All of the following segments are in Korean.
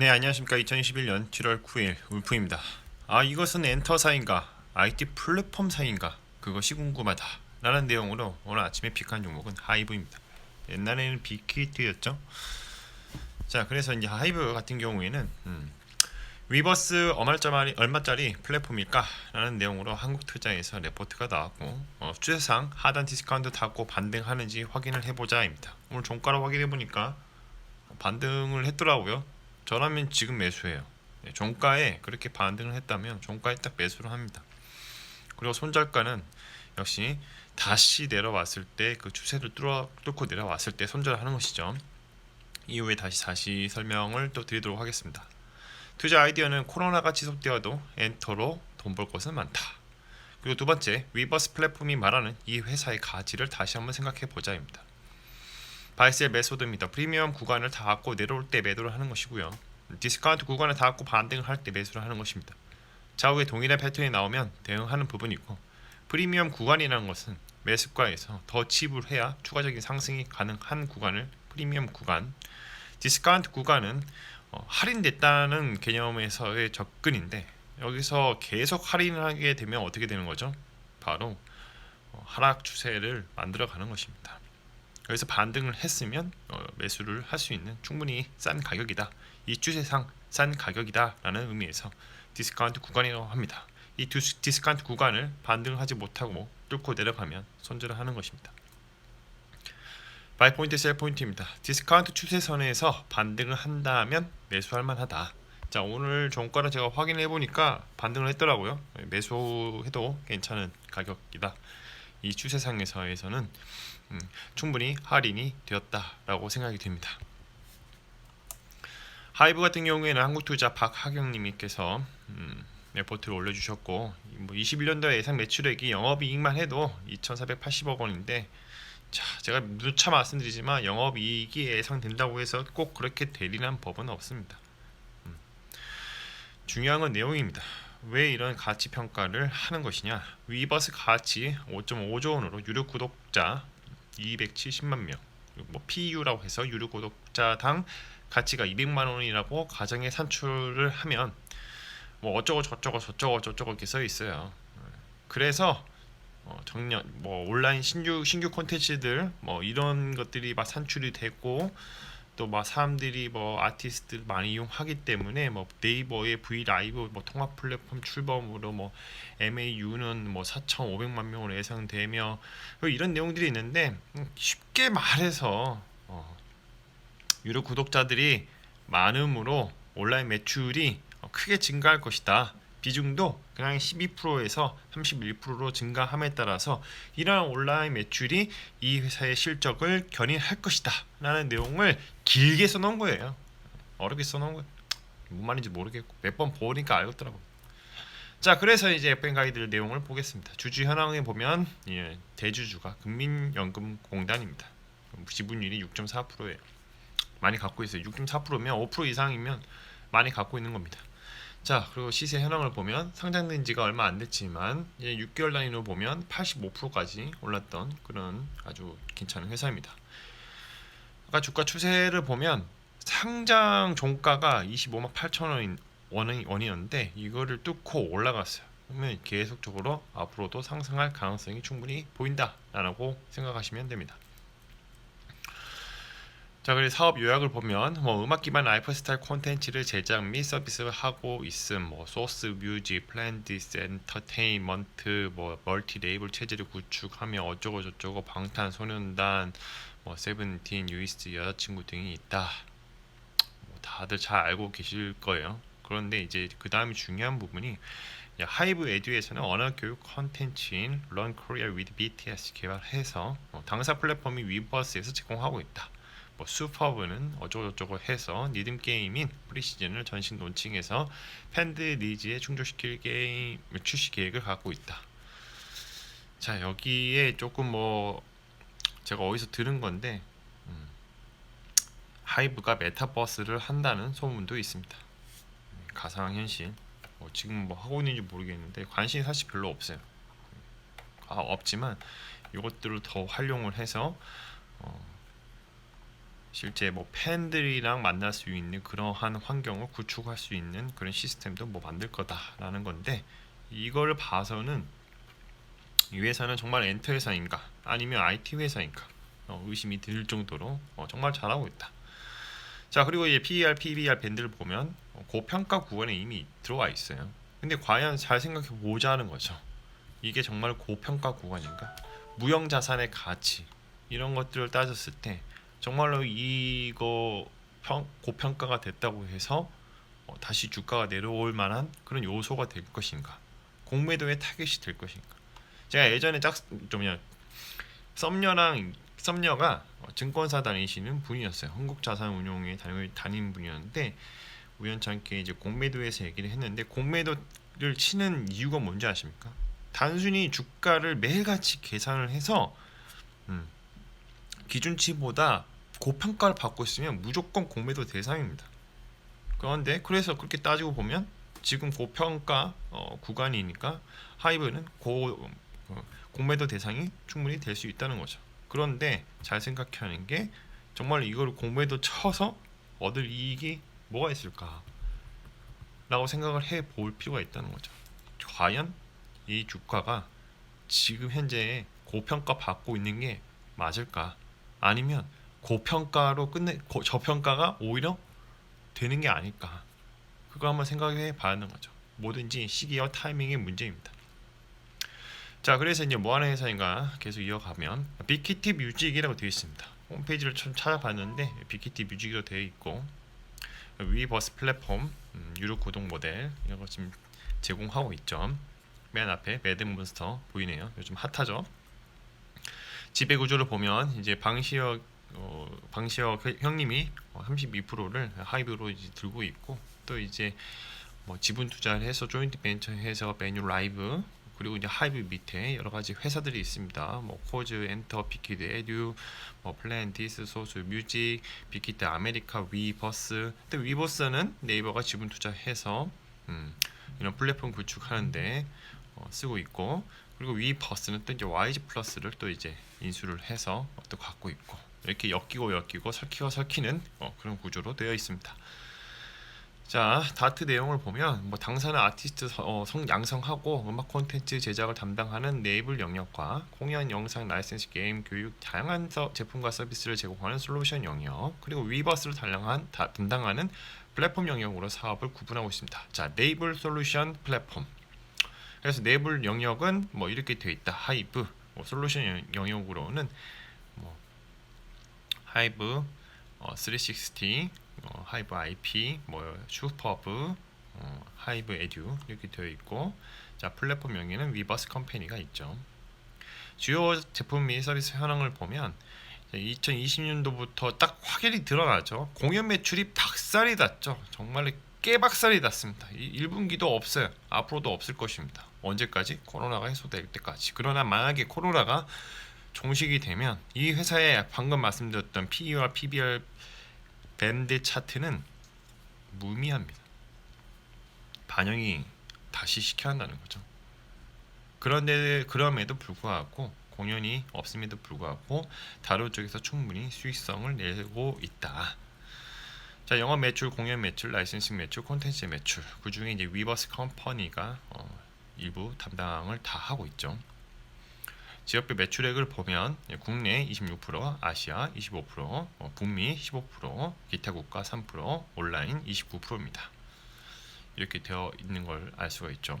네 안녕하십니까. 2021년 7월 9일 울프입니다. 아 이것은 엔터사인가 IT 플랫폼사인가 그것이 궁금하다 라는 내용으로 오늘 아침에 픽한 종목은 하이브입니다. 옛날에는 빅히트였죠? 자 그래서 이제 하이브 같은 경우에는 음, 위버스 얼마짜리, 얼마짜리 플랫폼일까 라는 내용으로 한국 투자에서 레포트가 나왔고 어, 추세상 하단 디스카운트 닫고 반등하는지 확인을 해보자입니다. 오늘 종가로 확인해 보니까 반등을 했더라고요 저라면 지금 매수해요. 네, 종가에 그렇게 반등을 했다면 종가에 딱 매수를 합니다. 그리고 손절가는 역시 다시 내려왔을 때 그 추세를 뚫어, 뚫고 내려왔을 때 손절을 하는 것이죠. 이후에 다시 다시 설명을 또 드리도록 하겠습니다. 투자 아이디어는 코로나가 지속되어도 엔터로 돈 벌 것은 많다. 그리고 두 번째, 위버스 플랫폼이 말하는 이 회사의 가치를 다시 한번 생각해 보자입니다. 바이셀 메소드입니다. 프리미엄 구간을 닿고 내려올 때 매도를 하는 것이고요. 디스카운트 구간을 닿고 반등을 할 때 매수를 하는 것입니다. 좌우에 동일한 패턴이 나오면 대응하는 부분이 있고 프리미엄 구간이라는 것은 매수가에서 더 지불해야 추가적인 상승이 가능한 구간을 프리미엄 구간 디스카운트 구간은 어, 할인됐다는 개념에서의 접근인데 여기서 계속 할인을 하게 되면 어떻게 되는 거죠? 바로 어, 하락 추세를 만들어 가는 것입니다. 여기서 반등을 했으면 어, 매수를 할 수 있는 충분히 싼 가격이다. 이 추세상 싼 가격이다라는 의미에서 디스카운트 구간이라고 합니다. 이 디스, 디스카운트 구간을 반등을 하지 못하고 뚫고 내려가면 손절을 하는 것입니다. 바이 포인트 셀 포인트입니다. 디스카운트 추세선에서 반등을 한다면 매수할 만하다. 자 오늘 종가를 제가 확인해 보니까 반등을 했더라고요. 매수해도 괜찮은 가격이다. 이 추세상에서에서는 음, 충분히 할인이 되었다라고 생각이 됩니다. 하이브 같은 경우에는 한국투자 박하경님께서 음, 레포트를 올려주셨고 뭐 21년도 예상 매출액이 영업이익만 해도 2,480억 원인데 자 제가 누차 말씀드리지만 영업이익이 예상된다고 해서 꼭 그렇게 되리란 법은 없습니다. 음, 중요한 건 내용입니다. 왜 이런 가치 평가를 하는 것이냐? 위버스 가치 5.5조 원으로 유료 구독자 270만 명, 뭐 PU라고 해서 유료 구독자당 가치가 200만 원이라고 가정의 산출을 하면 뭐 어쩌고 저쩌고 저쩌고 저쩌고 이렇게 써 있어요. 그래서 어, 정년 뭐 온라인 신규 신규 콘텐츠들 뭐 이런 것들이 막 산출이 됐고 또막 사람들이 뭐 아티스트들 많이 이용하기 때문에 뭐 네이버의 V 라이브 뭐 통합 플랫폼 출범으로 뭐 MAU는 뭐 4,500만 명으로 예상되며 뭐 이런 내용들이 있는데 음, 쉽게 말해서 어, 유료 구독자들이 많음으로 온라인 매출이 크게 증가할 것이다. 비중도 그냥 12%에서 31%로 증가함에 따라서 이러한 온라인 매출이 이 회사의 실적을 견인할 것이다 라는 내용을 길게 써놓은 거예요. 어렵게 써놓은 거예요. 뭔 말인지 모르겠고 몇 번 보니까 알겠더라고 자 그래서 이제 FM 가이드 내용을 보겠습니다. 주주 현황에 보면 예, 대주주가 국민연금공단입니다. 지분율이 6.4%예요. 많이 갖고 있어요. 6.4%면 5% 이상이면 많이 갖고 있는 겁니다 자 그리고 시세 현황을 보면 상장된 지가 얼마 안 됐지만 이제 6개월 단위로 보면 85%까지 올랐던 그런 아주 괜찮은 회사입니다. 아까 주가 추세를 보면 상장 종가가 25만 8천 원 원이었는데 이거를 뚫고 올라갔어요. 그러면 계속적으로 앞으로도 상승할 가능성이 충분히 보인다라고 생각하시면 됩니다. 자 그리고 사업 요약을 보면 뭐 음악 기반 라이프 스타일 콘텐츠를 제작 및 서비스를 하고 있음. 뭐 소스 뮤직 플랜디스 엔터테인먼트 뭐 멀티 레이블 체제를 구축하며 어쩌고 저쩌고 방탄소년단 뭐 세븐틴 유이스 여자친구 등이 있다. 뭐 다들 잘 알고 계실 거예요. 그런데 이제 그 다음이 중요한 부분이 하이브 에듀에서는 언어 교육 콘텐츠인 Learn Korea with BTS 개발해서 어, 당사 플랫폼이 위버스에서 제공하고 있다. 뭐 슈퍼브는 어쩌고저쩌고 해서 리듬 게임인 프리시즌을 전신 론칭해서 팬들 니즈에 충족시킬 게임 출시 계획을 갖고 있다. 자 여기에 조금 뭐 제가 어디서 들은 건데 음, 하이브가 메타버스를 한다는 소문도 있습니다. 가상현실 뭐 지금 뭐 하고 있는지 모르겠는데 관심이 사실 별로 없어요. 아, 없지만 이것들을 더 활용을 해서 어, 실제 뭐 팬들이랑 만날 수 있는 그러한 환경을 구축할 수 있는 그런 시스템도 뭐 만들 거다라는 건데 이걸 봐서는 이 회사는 정말 엔터 회사인가 아니면 IT 회사인가 어, 의심이 들 정도로 어, 정말 잘하고 있다. 자 그리고 이제 PER, PBR 밴드를 보면 어, 고평가 구간에 이미 들어와 있어요. 근데 과연 잘 생각해 보자는 거죠. 이게 정말 고평가 구간인가? 무형 자산의 가치 이런 것들을 따졌을 때 정말로 이거 평, 고평가가 됐다고 해서 어, 다시 주가가 내려올 만한 그런 요소가 될 것인가? 공매도의 타겟이 될 것인가? 제가 예전에 짝좀 썸녀랑 썸녀가 어, 증권사 다니시는 분이었어요. 한국자산운용에 다니- 다니는 분이었는데 우연찮게 이제 공매도에서 얘기를 했는데 공매도를 치는 이유가 뭔지 아십니까? 단순히 주가를 매일같이 계산을 해서 음, 기준치보다 고평가를 받고 있으면 무조건 공매도 대상입니다. 그런데 그래서 그렇게 따지고 보면 지금 고평가 어, 구간이니까 하이브는 고 어, 공매도 대상이 충분히 될 수 있다는 거죠. 그런데 잘 생각하는 게 정말 이걸 공매도 쳐서 얻을 이익이 뭐가 있을까? 라고 생각을 해 볼 필요가 있다는 거죠. 과연 이 주가가 지금 현재 고평가 받고 있는 게 맞을까? 아니면 고평가로 끝내 고, 저평가가 오히려 되는 게 아닐까? 그거 한번 생각해 봐야 하는 거죠. 뭐든지 시기와 타이밍의 문제입니다. 자, 그래서 이제 뭐 하는 회사인가 계속 이어가면 빅히트 뮤직이라고 되어 있습니다. 홈페이지를 좀 찾아봤는데 빅히트 뮤직으로 되어 있고 위버스 플랫폼 음, 유료 구독 모델 이런 거 지금 제공하고 있죠. 맨 앞에 매드몬스터 보이네요. 요즘 핫하죠. 지배 구조를 보면 이제 방시혁 어, 방시혁 형- 형님이 32%를 하이브로 이제 들고 있고 또 이제 뭐 지분 투자를 해서 조인트 벤처 해서 메뉴 라이브 그리고 이제 하이브 밑에 여러 가지 회사들이 있습니다. 뭐 코즈, 엔터, 빅키드, 에듀, 뭐 플랜티스, 소스, 뮤직, 빅키드, 아메리카, 위버스. 근데 위버스는 네이버가 지분 투자해서 음, 이런 플랫폼 구축하는데 어, 쓰고 있고 그리고 위 버스는 또 이제 YG 플러스를 또 이제 인수를 해서 어, 또 갖고 있고 이렇게 엮이고 엮이고 설키고 설키는 어, 그런 구조로 되어 있습니다. 자 다트 내용을 보면 뭐 당사는 아티스트 서- 어, 성 양성하고 음악 콘텐츠 제작을 담당하는 네이블 영역과 공연 영상 라이센스 게임 교육 다양한 서, 제품과 서비스를 제공하는 솔루션 영역 그리고 위버스를 담당한 다, 담당하는 플랫폼 영역으로 사업을 구분하고 있습니다. 자 네이블 솔루션 플랫폼 그래서 네이블 영역은 뭐 이렇게 되어 있다 하이브 뭐 솔루션 영- 영역으로는 뭐 하이브 어, 360 어, 하이브 IP, 뭐 슈퍼브, 어, 하이브 에듀 이렇게 되어 있고 자 플랫폼 명의는 위버스 컴퍼니가 있죠. 주요 제품 및 서비스 현황을 보면 2020년도부터 딱 확연히 드러나죠. 공연 매출이 박살이 났죠. 정말 깨박살이 났습니다. 이 1분기도 없어요. 앞으로도 없을 것입니다. 언제까지? 코로나가 해소될 때까지. 그러나 만약에 코로나가 종식이 되면 이 회사의 방금 말씀드렸던 PER, PBR 밴드 차트는 무의미합니다. 반영이 다시 시켜야 한다는 거죠. 그런데 그럼에도 불구하고 공연이 없음에도 불구하고 다른 쪽에서 충분히 수익성을 내고 있다. 자, 영업 매출, 공연 매출, 라이센싱 매출, 콘텐츠 매출 그 중에 이제 위버스 컴퍼니가 어, 일부 담당을 다 하고 있죠. 지역별 매출액을 보면 예, 국내 26%, 아시아 25%, 어, 북미 15%, 기타 국가 3%, 온라인 29%입니다. 이렇게 되어 있는 걸 알 수가 있죠.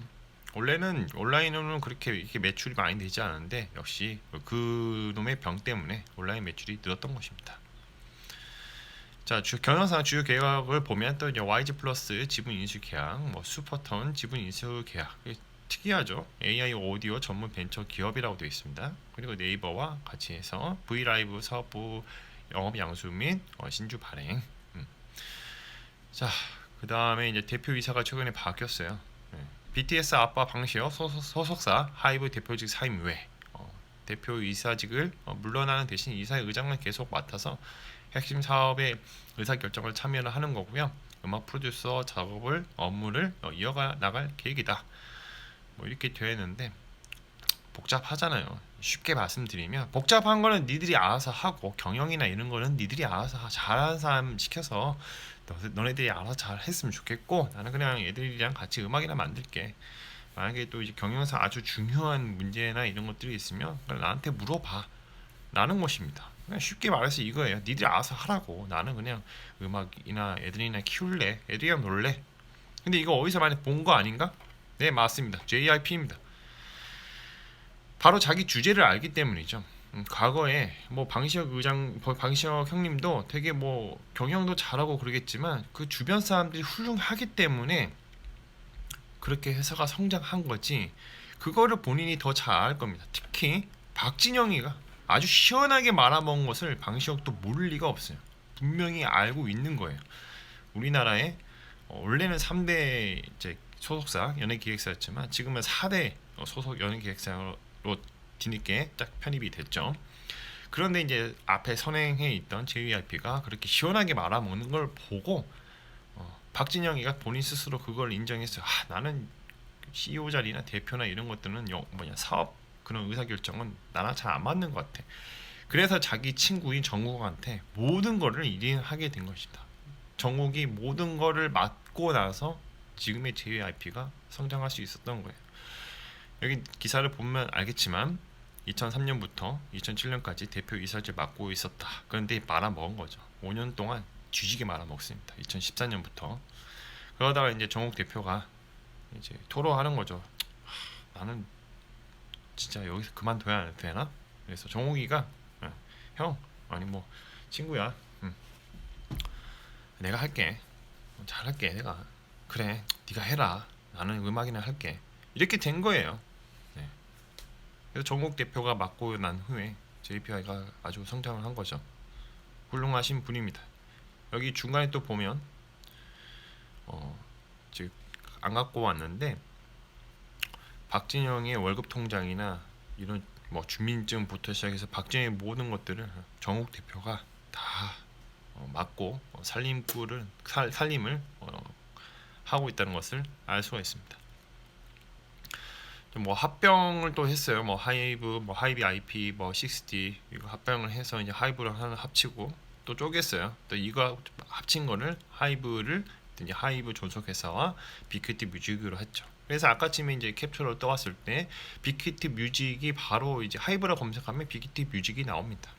원래는 온라인으로는 그렇게 이렇게 매출이 많이 되지 않은데 역시 그 놈의 병 때문에 온라인 매출이 늘었던 것입니다. 자, 주, 경영상 주요 계약을 보면 또 이제 YG 플러스 지분 인수 계약, 뭐 슈퍼턴 지분 인수 계약 특이하죠. AI 오디오 전문 벤처 기업이라고 되어 있습니다. 그리고 네이버와 같이 해서 V 라이브 사업부 영업 양수 및 어, 신주 발행. 음. 자, 그 다음에 이제 대표 이사가 최근에 바뀌었어요. 네. BTS 아빠 방시혁 소속, 소속사 하이브 대표직 사임 외 어, 대표 이사직을 어, 물러나는 대신 이사의 의장만 계속 맡아서 핵심 사업의 의사 결정을 참여를 하는 거고요. 음악 프로듀서 작업을 업무를 어, 이어가 나갈 계획이다. 뭐 이렇게 되어 있는데 복잡하잖아요. 쉽게 말씀드리면 복잡한 거는 니들이 알아서 하고 경영이나 이런 거는 니들이 알아서 하- 잘하는 사람 시켜서 너, 너네들이 알아서 잘 했으면 좋겠고 나는 그냥 애들이랑 같이 음악이나 만들게. 만약에 또 이제 경영상 아주 중요한 문제나 이런 것들이 있으면 나한테 물어봐. 라는 것입니다. 그냥 쉽게 말해서 이거예요. 니들이 알아서 하라고. 나는 그냥 음악이나 애들이나 키울래. 애들이랑 놀래. 근데 이거 어디서 많이 본 거 아닌가? 네 맞습니다 JIP입니다 바로 자기 주제를 알기 때문이죠. 음, 과거에 뭐 방시혁 의장, 뭐 방시혁 형님도 되게 뭐 경영도 잘하고 그러겠지만 그 주변 사람들이 훌륭하기 때문에 그렇게 회사가 성장한 거지. 그거를 본인이 더 잘 알 겁니다. 특히 박진영이가 아주 시원하게 말아먹은 것을 방시혁도 모를 리가 없어요. 분명히 알고 있는 거예요. 우리나라에 어, 원래는 3대 이제 소속사 연예기획사였지만 지금은 4대 어, 소속 연예기획사로 뒤늦게 딱 편입이 됐죠. 그런데 이제 앞에 선행해 있던 JYP가 그렇게 시원하게 말아먹는 걸 보고 어, 박진영이가 본인 스스로 그걸 인정했어요. 아, 나는 CEO 자리나 대표나 이런 것들은 영, 뭐냐 사업 그런 의사 결정은 나랑 잘 안 맞는 것 같아. 그래서 자기 친구인 정국한테 모든 거를 일인하게 된 것이다. 정국이 모든 거를 맡고 나서 지금의 JYP가 성장할 수 있었던 거예요. 여기 기사를 보면 알겠지만 2003년부터 2007년까지 대표 이사를 맡고 있었다. 그런데 말아먹은 거죠. 5년 동안 뒤지게 말아먹습니다. 2014년부터 그러다가 이제 정욱 대표가 이제 토로하는 거죠. 하, 나는 진짜 여기서 그만둬야 되나? 그래서 정욱이가 어, 형 아니 뭐 친구야. 음. 내가 할게. 어, 잘할게 내가. 그래 네가 해라. 나는 음악이나 할게. 이렇게 된 거예요. 네. 그래서 정국 대표가 맡고 난 후에 JPI가 아주 성장을 한 거죠. 훌륭하신 분입니다. 여기 중간에 또 보면 어, 지금 안 갖고 왔는데 박진영의 월급 통장이나 이런 뭐 주민증부터 시작해서 박진영의 모든 것들을 정국 대표가 다 어, 맡고 어, 살림꾼을 살, 살림을 어, 하고 있다는 것을 알 수가 있습니다. 뭐 합병을 또 했어요. 뭐 하이브, 뭐 하이비 IP, 뭐60 이거 합병을 해서 이제 하이브를 하나 합치고 또 쪼갰어요. 또 이거 합친 거를 하이브를 이제 하이브 존속 회사와 빅히트 뮤직으로 했죠. 그래서 아까쯤에 이제 캡처로 떠왔을 때 빅히트 뮤직이 바로 이제 하이브라 검색하면 빅히트 뮤직이 나옵니다.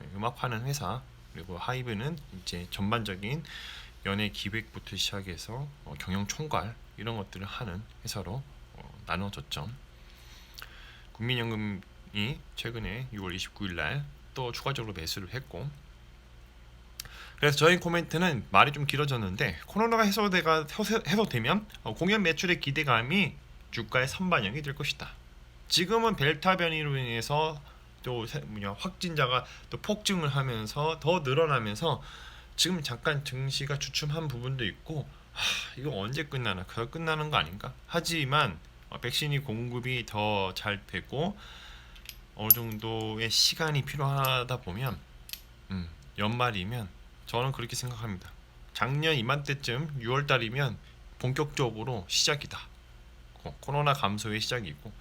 네, 음악 하는 회사 그리고 하이브는 이제 전반적인 연예 기획부터 시작해서 어, 경영 총괄 이런 것들을 하는 회사로 어, 나눠졌죠. 국민연금이 최근에 6월 29일 날 또 추가적으로 매수를 했고 그래서 저희 코멘트는 말이 좀 길어졌는데 코로나가 해소돼가 해소- 해소되면 어, 공연 매출의 기대감이 주가에 선반영이 될 것이다. 지금은 델타 변이로 인해서 또 세- 뭐냐 확진자가 또 폭증을 하면서 더 늘어나면서 지금 잠깐 증시가 주춤한 부분도 있고 하, 이거 언제 끝나나 그거 끝나는 거 아닌가? 하지만 어, 백신이 공급이 더 잘 되고 어느 정도의 시간이 필요하다 보면 음, 연말이면 저는 그렇게 생각합니다. 작년 이맘때쯤 6월 달이면 본격적으로 시작이다. 코- 코로나 감소의 시작이고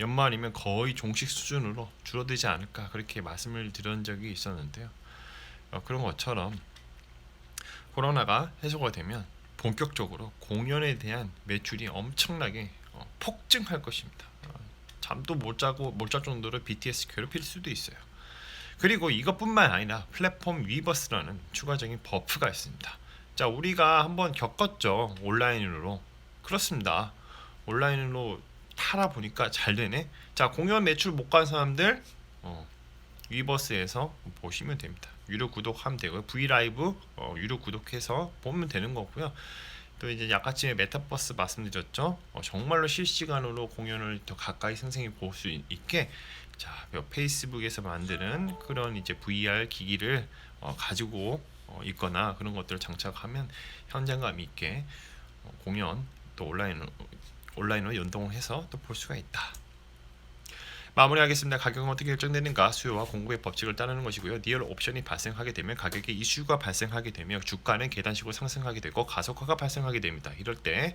연말이면 거의 종식 수준으로 줄어들지 않을까 그렇게 말씀을 드린 적이 있었는데요. 어, 그런 것처럼 코로나가 해소가 되면 본격적으로 공연에 대한 매출이 엄청나게 어, 폭증할 것입니다. 어, 잠도 못 자고 못 잘 정도로 BTS 괴롭힐 수도 있어요. 그리고 이것뿐만 아니라 플랫폼 위버스라는 추가적인 버프가 있습니다. 자, 우리가 한번 겪었죠. 온라인으로. 그렇습니다. 온라인으로 타라 보니까 잘 되네. 자, 공연 매출 못 간 사람들 어, 위버스에서 보시면 됩니다. 유료 구독하면 되고요. V 라이브 어, 유료 구독해서 보면 되는 거고요. 또 이제 약간쯤에 메타버스 말씀드렸죠. 어, 정말로 실시간으로 공연을 더 가까이 생생히 볼 수 있게 자, 요 페이스북에서 만드는 그런 이제 VR 기기를 어, 가지고 어, 있거나 그런 것들을 장착하면 현장감 있게 어, 공연 또 온라인으로 온라인으로 연동을 해서 또 볼 수가 있다. 마무리하겠습니다. 가격은 어떻게 결정되는가? 수요와 공급의 법칙을 따르는 것이고요. 리얼 옵션이 발생하게 되면 가격의 이슈가 발생하게 되면 주가는 계단식으로 상승하게 되고 가속화가 발생하게 됩니다. 이럴 때 기-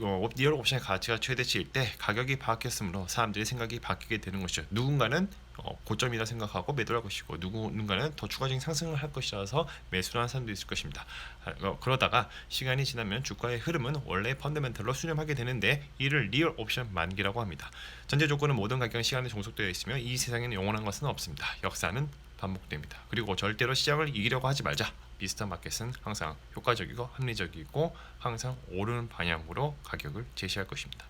어, 리얼 옵션의 가치가 최대치일 때 가격이 바뀌었으므로 사람들의 생각이 바뀌게 되는 것이죠. 누군가는 어, 고점이라 생각하고 매도를 할 것이고 누군가는 더 추가적인 상승을 할 것이라서 매수를 하는 사람도 있을 것입니다. 아, 어, 그러다가 시간이 지나면 주가의 흐름은 원래 펀더멘털로 수렴하게 되는데 이를 리얼 옵션 만기라고 합니다. 전제 조건은 모든 가격은 시간에 종속되어 있으며 이 세상에는 영원한 것은 없습니다. 역사는 반복됩니다. 그리고 절대로 시장을 이기려고 하지 말자. 비슷한 마켓은 항상 효과적이고 합리적이고 항상 오르는 방향으로 가격을 제시할 것입니다.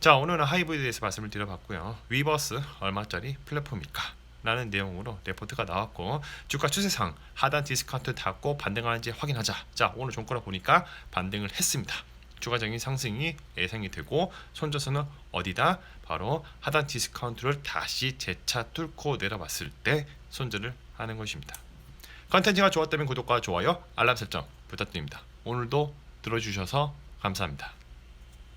자 오늘은 하이브에 대해서 말씀을 드려봤고요. 위버스 얼마짜리 플랫폼일까? 라는 내용으로 레포트가 나왔고 주가 추세상 하단 디스카운트 닫고 반등하는지 확인하자. 자 오늘 종가를 보니까 반등을 했습니다. 추가적인 상승이 예상이 되고 손절선은 어디다? 바로 하단 디스카운트를 다시 재차 뚫고 내려봤을 때 손절을 하는 것입니다. 컨텐츠가 좋았다면 구독과 좋아요, 알람 설정 부탁드립니다. 오늘도 들어주셔서 감사합니다.